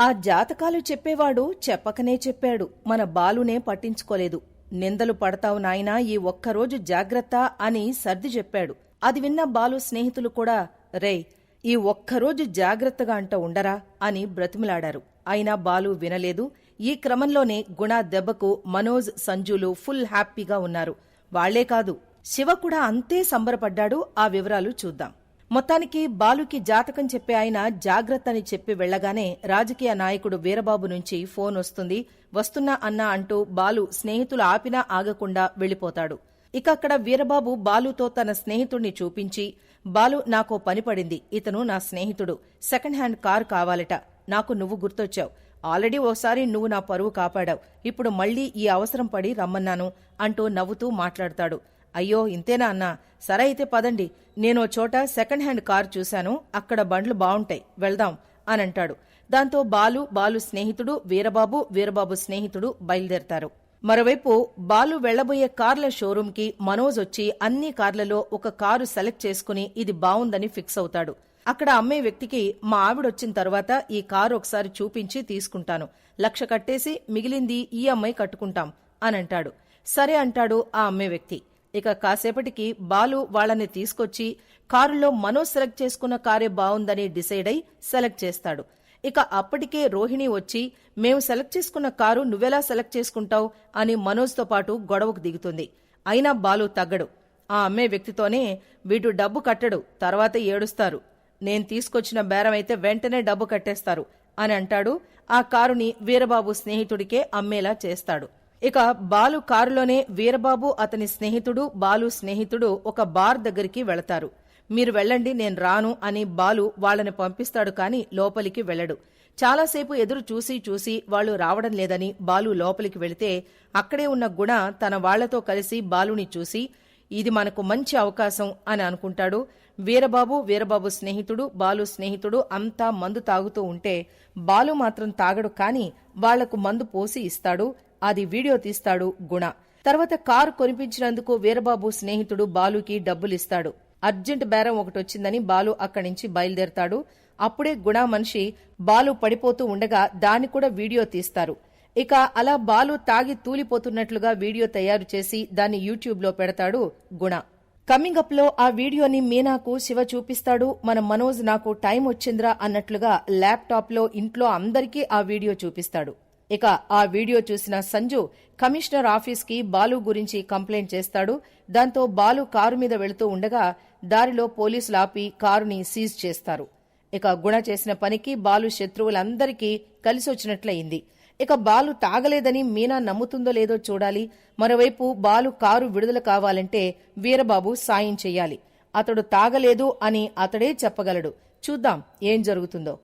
ఆ జాతకాలు చెప్పేవాడు చెప్పకనే చెప్పాడు. మన బాలునే పట్టించుకోలేదు. నిందలు పడతావు నాయనా ఈ ఒక్కరోజు జాగ్రత్త అని సర్ది చెప్పాడు. అది విన్న బాలు స్నేహితులు కూడా రేయ్ ఈ ఒక్కరోజు జాగ్రత్తగా అంట ఉండరా అని బ్రతిమిలాడారు. అయినా బాలు వినలేదు. ఈ క్రమంలోనే గుణ దెబ్బకు మనోజ్ సంజులు ఫుల్ హ్యాపీగా ఉన్నారు. వాళ్ళే కాదు శివ కూడా అంతే సంబరపడ్డాడు. ఆ వివరాలు చూద్దాం. మొత్తానికి బాలుకి జాతకం చెప్పే ఆయన జాగ్రత్త అని చెప్పి వెళ్ళగానే రాజకీయ నాయకుడు వీరబాబు నుంచి ఫోన్ వస్తుంది. వస్తున్నా అన్నా అంటూ బాలు స్నేహితులు ఆపినా ఆగకుండా వెళ్ళిపోతాడు ఇక అక్కడ వీరబాబు బాలుతో తన స్నేహితుణ్ణి చూపించి బాలు నాకో పని పడింది ఇతను నా స్నేహితుడు సెకండ్ హ్యాండ్ కార్ కావాలట నాకు నువ్వు గుర్తొచ్చావు ఆల్రెడీ ఓసారి నువ్వు నా పరువు కాపాడావు ఇప్పుడు మళ్ళీ ఈ అవసరం పడి రమ్మన్నాను అంటూ నవ్వుతూ మాట్లాడతాడు. అయ్యో ఇంతేనా అన్నా? సరే అయితే పదండి. నేనో చోట సెకండ్ హ్యాండ్ కార్ చూశాను. అక్కడ బండ్లు బావుంటాయి. వెళ్దాం అని అంటాడు దాంతో బాలు బాలు స్నేహితుడు వీరబాబు వీరబాబు స్నేహితుడు బయలుదేరతారు. మరోవైపు బాలు వెళ్ళబోయే కార్ల షోరూంకి మనోజ్ వచ్చి అన్ని కార్లలో ఒక కారు సెలెక్ట్ చేసుకుని ఇది బావుందని ఫిక్స్ అవుతాడు. అక్కడ అమ్మే వ్యక్తికి మా ఆవిడొచ్చిన తర్వాత ఈ కారు ఒకసారి చూపించి తీసుకుంటాను. లక్ష కట్టేసి మిగిలింది ఈ అమ్మాయి కట్టుకుంటాం అని అంటాడు సరే అంటాడు ఆ అమ్మే వ్యక్తి. ఇక కాసేపటికి బాలు వాళ్ళని తీసుకొచ్చి కారులో మనోజ్ సెలెక్ట్ చేసుకున్న కారే బావుందని డిసైడ్ అయి సెలెక్ట్ చేస్తాడు. ఇక అప్పటికే రోహిణి వచ్చి మేము సెలెక్ట్ చేసుకున్న కారు నువ్వెలా సెలెక్ట్ చేసుకుంటావు? అని మనోజ్తో పాటు గొడవకు దిగుతుంది. అయినా బాలు తగ్గడు. ఆ అమ్మే వ్యక్తితోనే వీడు డబ్బు కట్టడు తర్వాత ఏడుస్తారు. నేను తీసుకొచ్చిన బేరం అయితే వెంటనే డబ్బు కట్టేస్తారు అని అంటాడు. ఆ కారుని వీరబాబు స్నేహితుడికే అమ్మేలా చేస్తాడు. ఇక బాలు కారులోనే వీరబాబు అతని స్నేహితుడు బాలు స్నేహితుడు ఒక బార్ దగ్గరికి వెళతారు. మీరు వెళ్ళండి నేను రాను అని బాలు వాళ్ళని పంపిస్తాడు కాని లోపలికి వెళ్ళడు. చాలాసేపు ఎదురు చూసి చూసి వాళ్ళు రావడం లేదని బాలు లోపలికి వెళితే అక్కడే ఉన్న గుణ తన వాళ్ళతో కలిసి బాలుని చూసి ఇది మనకు మంచి అవకాశం అని అనుకుంటాడు. వీరబాబు వీరబాబు స్నేహితుడు బాలు స్నేహితుడు అంతా మందు తాగుతూ ఉంటే బాలు మాత్రం తాగడు కాని వాళ్ళకు మందు పోసి ఇస్తాడు. అది వీడియో తీస్తాడు గుణ. తర్వాత కారు కొనిపించినందుకు వీరబాబు స్నేహితుడు బాలుకి డబ్బులిస్తాడు. అర్జెంట్ బేరం ఒకటొచ్చిందని బాలు అక్కడి నుంచి బయలుదేరతాడు. అప్పుడే గుణ మనిషి బాలు పడిపోతూ ఉండగా దాన్ని కూడా వీడియో తీస్తారు. ఇక అలా బాలు తాగి తూలిపోతున్నట్లుగా వీడియో తయారు చేసి దాన్ని యూట్యూబ్లో పెడతాడు గుణ. కమింగ్ అప్లో ఆ వీడియోని మీనాకు శివ చూపిస్తాడు మన మనోజ్ నాకు టైం వచ్చిందిరా అన్నట్లుగా ల్యాప్టాప్లో ఇంట్లో అందరికీ ఆ వీడియో చూపిస్తాడు. ఇక ఆ వీడియో చూసిన సంజు కమిషనర్ ఆఫీస్కి బాలు గురించి కంప్లైంట్ చేస్తాడు. దాంతో బాలు కారు మీద వెళుతూ ఉండగా దారిలో పోలీసులు ఆపి కారుని సీజ్ చేస్తారు. ఇక గుణ చేసిన పనికి బాలు శత్రువులందరికీ కలిసి వచ్చినట్లయింది ఇక బాలు తాగలేదని మీనా నమ్ముతుందో లేదో చూడాలి. మరోవైపు బాలు కారు విడుదల కావాలంటే వీరబాబు సాయం చెయ్యాలి అతడు తాగలేదు అని అతడే చెప్పగలడు. చూద్దాం ఏం జరుగుతుందో.